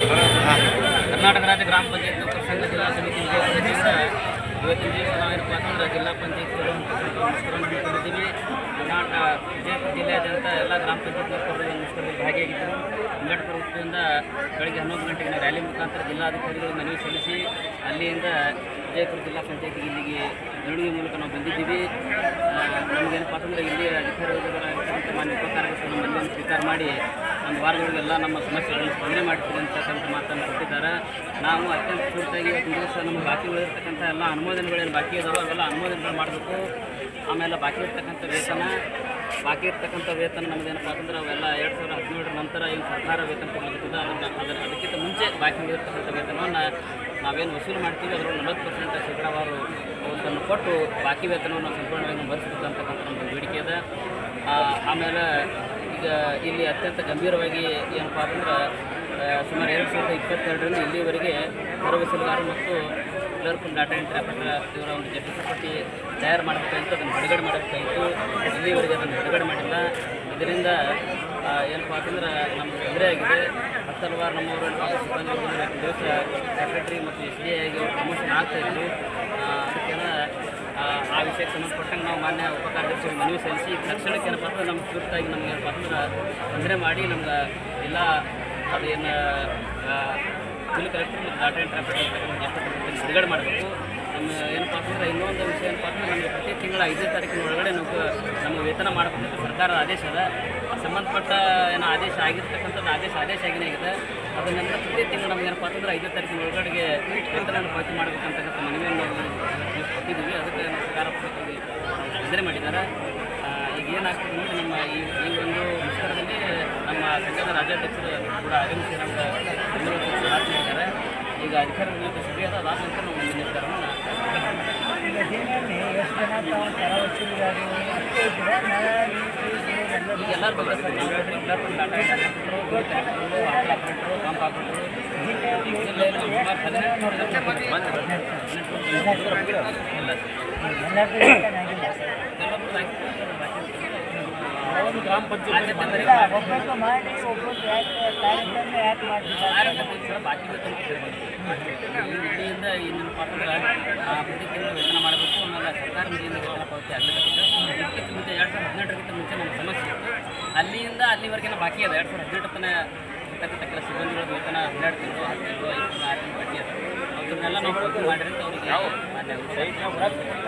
कर्नाटक राज्य ग्राम पंचायत संघ जिला समिति अध्यक्ष ಜಿಲ್ಲೆಯಾದ್ಯಂತ ಎಲ್ಲ ಗ್ರಾಮ ಪಂಚಾಯತ್ ಮುಷ್ಕರದಲ್ಲಿ ಭಾಗಿಯಾಗಿದ್ದರು. ಅಂಬೇಡ್ಕರ್ ವೃತ್ತದಿಂದ ಬೆಳಗ್ಗೆ ಹನ್ನೊಂದು ಗಂಟೆಗೆ ರ್ಯಾಲಿ ಮುಖಾಂತರ ಜಿಲ್ಲಾಧಿಕಾರಿಗಳು ಮನವಿ ಸಲ್ಲಿಸಿ ಅಲ್ಲಿಯಿಂದ ವಿಜಯಪುರ ಜಿಲ್ಲಾ ಪಂಚಾಯತಿಗೆ ಇಲ್ಲಿಗೆ ಮೆರವಣಿಗೆ ಮೂಲಕ ನಾವು ಬಂದಿದ್ದೀವಿ. ನಮಗೇನಪ್ಪ ಅಂದರೆ ಇಲ್ಲಿ ಅಧಿಕಾರಿಗಳಿರ್ತಕ್ಕಂಥ ಮಾನ್ಯ ನಮ್ಮ ಮನವಿಯನ್ನು ಸ್ವೀಕಾರ ಮಾಡಿ ಒಂದು ವಾರದೊಳಗೆಲ್ಲ ನಮ್ಮ ಸಮಸ್ಯೆಗಳನ್ನು ಸ್ಪಂದನೆ ಮಾಡ್ತೀವಿ ಅಂತಕ್ಕಂಥ ಮಾತನ್ನು ಕೊಟ್ಟಿದ್ದಾರೆ. ನಾವು ಅತ್ಯಂತ ಪೂರ್ತಿಯಾಗಿ ಒಂದು ದಿವಸ ನಮ್ಮ ಬಾಕಿ ಉಳಿದಿರ್ತಕ್ಕಂಥ ಎಲ್ಲ ಅನುಮೋದನೆಗಳೇನು ಬಾಕಿ ಇದಾವೆ ಅವೆಲ್ಲ ಅನುಮೋದನೆಗಳು ಮಾಡಬೇಕು. ಆಮೇಲೆ ಬಾಕಿ ಇರ್ತಕ್ಕಂಥ ವೇತನ ಬಾಕಿ ಇರ್ತಕ್ಕಂಥ ವೇತನ ನಮ್ದೇನಪ್ಪ ಅಂತಂದ್ರೆ ಅವೆಲ್ಲ ಎರಡು ಸಾವಿರದ ಹದಿನೇಳರ ನಂತರ ಏನು ಸರ್ಕಾರ ವೇತನ ಕೊಡಲಿರ್ತದೆ ಅದನ್ನು ಅದರ ಅದಕ್ಕಿಂತ ಮುಂಚೆ ಬಾಕಿ ಇರ್ತಕ್ಕಂಥ ವೇತನವನ್ನು ನಾವೇನು ವಸೂಲು ಮಾಡ್ತೀವಿ ಅದರ ನಲವತ್ತು ಪರ್ಸೆಂಟ್ ಶೇಕಡಾವಾರು ಅವತ್ತನ್ನು ಕೊಟ್ಟು ಬಾಕಿ ವೇತನವನ್ನು ಸಂಪೂರ್ಣವಾಗಿ ಭರಿಸಬೇಕು ಅಂತಕ್ಕಂಥ ನಮ್ಮ ಬೇಡಿಕೆ ಇದೆ. ಆಮೇಲೆ ಈಗ ಇಲ್ಲಿ ಅತ್ಯಂತ ಗಂಭೀರವಾಗಿ ಏನಪ್ಪ ಅಂತಂದ್ರೆ ಸುಮಾರು ಸಾವಿರದ ಇಪ್ಪತ್ತೆರಡರಿಂದ ಇಲ್ಲಿವರೆಗೆ ಹೊರವಸೂಲುಗಾರ ಮತ್ತು ಕ್ಲರ್ಕ್ ಡಾಟಾ ಎಂಟ್ರಿ ಆಪರೇಟರ್ ಇವರ ಒಂದು ಜಟ್ಟಿ ಪಟ್ಟಿ ತಯಾರು ಮಾಡಬೇಕಾಗಿತ್ತು ಅದನ್ನು ಬಿಡುಗಡೆ ಮಾಡಬೇಕಾಗಿತ್ತು. ಇಲ್ಲಿವರೆಗೆ ಅದನ್ನು ಬಿಡುಗಡೆ ಮಾಡಿಲ್ಲ. ಇದರಿಂದ ಏನಪ್ಪ ಅಂತಂದ್ರೆ ನಮ್ಗೆ ತೊಂದರೆ ಆಗಿದೆ. ಹತ್ತು ಹಲವಾರು ನಮ್ಮವರು ಸಿಬ್ಬಂದಿ ದಿವಸ ಸೆಕ್ರೆಟರಿ ಮತ್ತು ಎಸ್ ಡಿ ಐಗೆ ಪ್ರಮೋಷನ್ ಆಗ್ತಾಯಿದ್ರು ಅದಕ್ಕೆಲ್ಲ, ಆ ವಿಷಯಕ್ಕೆ ಸಂಬಂಧಪಟ್ಟಂಗೆ ನಾವು ಮಾನ್ಯ ಉಪಕಾರ್ಯದರ್ಶಿ ಮನವಿ ಸಲ್ಲಿಸಿ ತಕ್ಷಣಕ್ಕೆ ಏನಪ್ಪ ಅಂದ್ರೆ ನಮ್ಗೆ ತುರ್ತಾಗಿ ನಮ್ಗೆ ಏನಪ್ಪ ಅಂದ್ರೆ ತೊಂದರೆ ಮಾಡಿ ನಮ್ಗೆ ಎಲ್ಲ ಅದೇನು ಫುಲ್ ಕಲೆಕ್ಟರ್ ಮತ್ತು ಡಾಟಾ ಎಂಟ್ರಿ ಬಿಡುಗಡೆ ಮಾಡಬೇಕು. ನಮ್ಮ ಏನಪ್ಪ ಅಂತಂದ್ರೆ ಇನ್ನೊಂದು ವಿಷಯ ಏನಪ್ಪ ಅಂತಂದ್ರೆ ನಮಗೆ ಪ್ರತಿ ತಿಂಗಳ ಐದನೇ ತಾರೀಕಿನ ಒಳಗಡೆ ನಾವು ನಮ್ಮ ವೇತನ ಮಾಡಬೇಕಂತ ಸರ್ಕಾರದ ಆದೇಶ ಅದ. ಸಂಬಂಧಪಟ್ಟ ಏನು ಆದೇಶ ಆಗಿರ್ತಕ್ಕಂಥದ್ದು ಆದೇಶ ಆದೇಶ ಆಗಿನೇ ಆಗಿದೆ. ಅದ್ರ ನಂತರ ಪ್ರತಿ ತಿಂಗಳು ನಮ್ಗೆ ಏನಪ್ಪ ಅಂತಂದ್ರೆ ಐದನೇ ತಾರೀಕಿನ ಒಳಗಡೆಗೆ ವೇತನ ಪಾವತಿ ಮಾಡಬೇಕಂತಕ್ಕಂಥ ಮನವಿಯನ್ನು ನಾವು ಕೊಟ್ಟಿದ್ದೀವಿ. ಅದಕ್ಕೆ ನಮ್ಮ ಸರ್ಕಾರ ತೊಂದರೆ ಮಾಡಿದ್ದಾರೆ. ಈಗ ಏನಾಗ್ತದೆ ಅಂದರೆ ನಮ್ಮ ಈ ಈ ಒಂದು ಮುಷ್ಕರದಲ್ಲಿ ನಮ್ಮ ಸಂಘದ ರಾಜ್ಯಾಧ್ಯಕ್ಷರು ಕೂಡ ಆಗಮಿಸಿ ನಮ್ಗೆ ಬೆಂಗಳೂರು ಮಾತನಾಡಿದ್ದಾರೆ ಈಗ ಅಧಿಕಾರಿಗಳ ಜೊತೆ ಸಭೆ ಅದ ಅದಾದ ನಂತರ ನಾವು ಮುಂದಿನ ನಿರ್ಧಾರವನ್ನು ಈಗ ಜೀವನದಲ್ಲಿ ಎಷ್ಟು ಜನ ತಾವು ಕರ ವಸೂಲಿಗಾರರು ಅಷ್ಟೇ ಇದ್ರೆ ನಾಳೆ ಈಗ ಎಲ್ಲರ ಬಗ್ಗೆ ಸರ್ ನಾವು ಹೇಳ್ರಿ clerk data entry operator auto operator pump operator ಜಿಲ್ಲೆಯಲ್ಲಿ ಸುಮಾರು ಹದಿನೆಂಟು ಬಂದು ಎಲ್ಲ ಎಲ್ಲರಿಗೂ ಚೆನ್ನಾಗಿಲ್ಲ ಒಂದು ಗ್ರಾಮ ಪಂಚಾಯತ್ ಇಲ್ಲ ಮಾಡಿ ಒಬ್ಬೊಬ್ರು ಯಾಕೆ ಕಾರ್ಯಕ್ರಮ ಯಾಕೆ ಮಾಡ್ತಿದ್ದಾರೆ ಬಾಕಿ ಪ್ರತಿ ತಿಂಗಳು ವೇತನ ಮಾಡಬೇಕು ಆಮೇಲೆ ಸರ್ಕಾರ ನಿಧಿಯಿಂದ ವೇತನ ಪಾವತಿ ಆಗಬೇಕಾಗುತ್ತೆ ಇದಕ್ಕಿಂತ ಮುಂಚೆ ಎರಡು ಸಾವಿರದ ಹದಿನೆಂಟರಕ್ಕಿಂತ ಮುಂಚೆ ನಮ್ಮ ಸಮಸ್ಯೆ ಅಲ್ಲಿಂದ ಅಲ್ಲಿವರೆಗಿನ ಬಾಕಿ ಅದ. ಎರಡು ಸಾವಿರದ ಹದಿನೆಂಟು ತನಕ ಇರ್ತಕ್ಕಂಥ ಕೆಲ ಸಿಬ್ಬಂದಿಗಳ ವೇತನ ಹನ್ನೆರಡು ತಿಂಗಳು ಹತ್ತು ತಿಂಗಳು ಐದು ತಿಂಗಳು ಆರು ತಿಂಗಳು ಬಾಕಿ ಅದ. ಅವ್ರನ್ನೆಲ್ಲ ನಾವು ಪಾವತಿ ಮಾಡಿದ್ರೆ ಅವರಿಗೆ. ಮಾನ್ಯ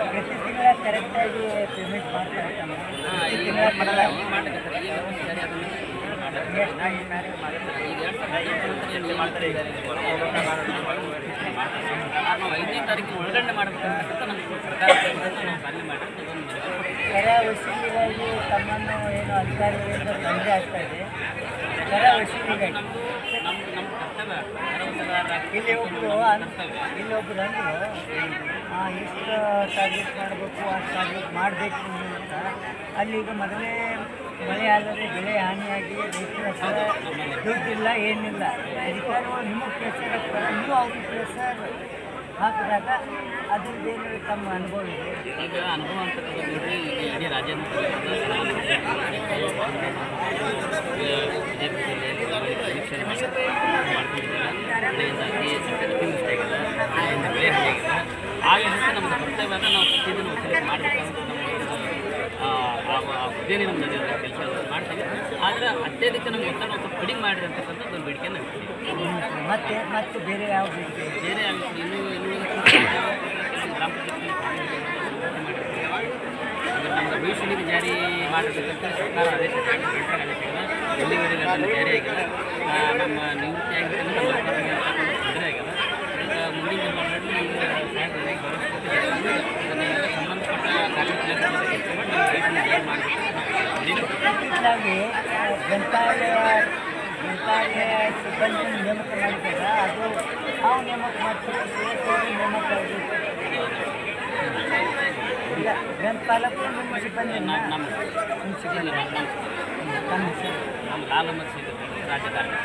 ಪ್ರತಿ ತಿಂಗಳ ಕರೆಕ್ಟಾಗಿ ಪೇಮೆಂಟ್ ಮಾಡ್ತಾರೆ ಹಾಂ ಏನು ಮಾಡ್ತಾರೆ ಐದನೇ ತಾರೀಕು ಒಳಗಡೆ ನಮ್ಮ ಸರ್ಕಾರ ನಾವು ಪಾಲನೆ ಮಾಡಿ ಕರ ವಸೂಲಿಗಾಗಿ ತಮ್ಮನ್ನು ಏನು ಅಧಿಕಾರಿಗಳಿಂದ ತೊಂದರೆ ಆಗ್ತಾ ಇದೆ. ಕರ ವಸೂಲಿಗಾಗಿ ಇಲ್ಲಿ ಒಬ್ಬರು ಇಲ್ಲಿ ಒಬ್ಬರು ಅಂದರು ಎಷ್ಟು ಟಾರ್ಗೆಟ್ ಮಾಡಬೇಕು, ಅಷ್ಟು ಟಾರ್ಗೆಟ್ ಮಾಡಬೇಕು ಅಂತ. ಅಲ್ಲಿ ಈಗ ಮೊದಲೇ ಮಳೆ ಆದರೆ ಬೆಳೆ ಹಾನಿಯಾಗಿ ರೈತರ ಹತ್ರ ದುಡ್ಡಿಲ್ಲ, ಏನಿಲ್ಲ. ಅಧಿಕಾರಿಗಳು ನಿಮಗೆ ಪ್ರೆಸರ್ ಹಾಕ್ತಾರೆ ನೀವು ಅವ್ರಿಗೆ ಪ್ರೆಷರ್ ಹಾಕಿದಾಗ ಅದ್ರದ್ದೇನು ತಮ್ಮ ಅನುಭವ ಇದೆ? ಈಗ ಅನುಭವ ಅಂತಕ್ಕಂಥದ್ದು ಇಡೀ ರಾಜ್ಯಾದ್ಯಂತ ಪರೀಕ್ಷೆ ಮಾಡ್ತಿದ್ದೀವಿ ಬೆಳೆ ನಾವು ಪ್ರತಿದಿನ ನಮ್ಮ ಕೆಲಸ ಮಾಡ್ತೀವಿ ಆದರೆ ಅತ್ಯಧಿಕ ನಮ್ಗೆ ಒತ್ತಡ ಒಂದು ಕಡಿಮೆ ಮಾಡಿರಿ ಅಂತಕ್ಕಂಥದ್ದು ಒಂದು ಬೇಡಿಕೆಯನ್ನು ಮತ್ತೆ ಬೇರೆ ಯಾವ ಇದೆ? ಬೇರೆ ಭವಿಷ್ಯದಲ್ಲಿ ಜಾರಿ ಮಾಡಬೇಕಂತ ಸರ್ಕಾರ ಆದೇಶ ಜಾರಿ ಎಲ್ಲಿವರೆಗೆ ಅದನ್ನು ಜಾರಿ ಆಗಿಲ್ಲ. ನಮ್ಮ ನಿವೃತ್ತಿ ಆಗಿರ್ತಕ್ಕಂಥ ನಮ್ಮ ತೊಂದರೆ ಆಗಿದೆ ಮುಂದಿನ ಸಂಬಂಧಪಟ್ಟ ಕಾರ್ಯಕ್ರಮ ಮಾಡಬೇಕು ಗ್ರಂಥಾಲಯ ಗ್ರಂಥಾಲಯ ಸಿಬ್ಬಂದಿ ನೇಮಕ ಮಾಡಿದಾಗ ಅದು ನೇಮಕ ಮಾಡ್ತೀವಿ ಸಿ ಎಸ್ ಅವರೇ ನೇಮಕ ಇಲ್ಲ ಗ್ರಂಥಪಾಲಕರು ನಿಮ್ಮ ಸಿಬ್ಬಂದಿ. ನಮ್ಮ ನಮ್ಮ ನಿಮ್ಮ ಸಿಬ್ಬಂದಿ ನಮ್ಮ ನಮ್ಮ ರಾಜಕಾರಣಿ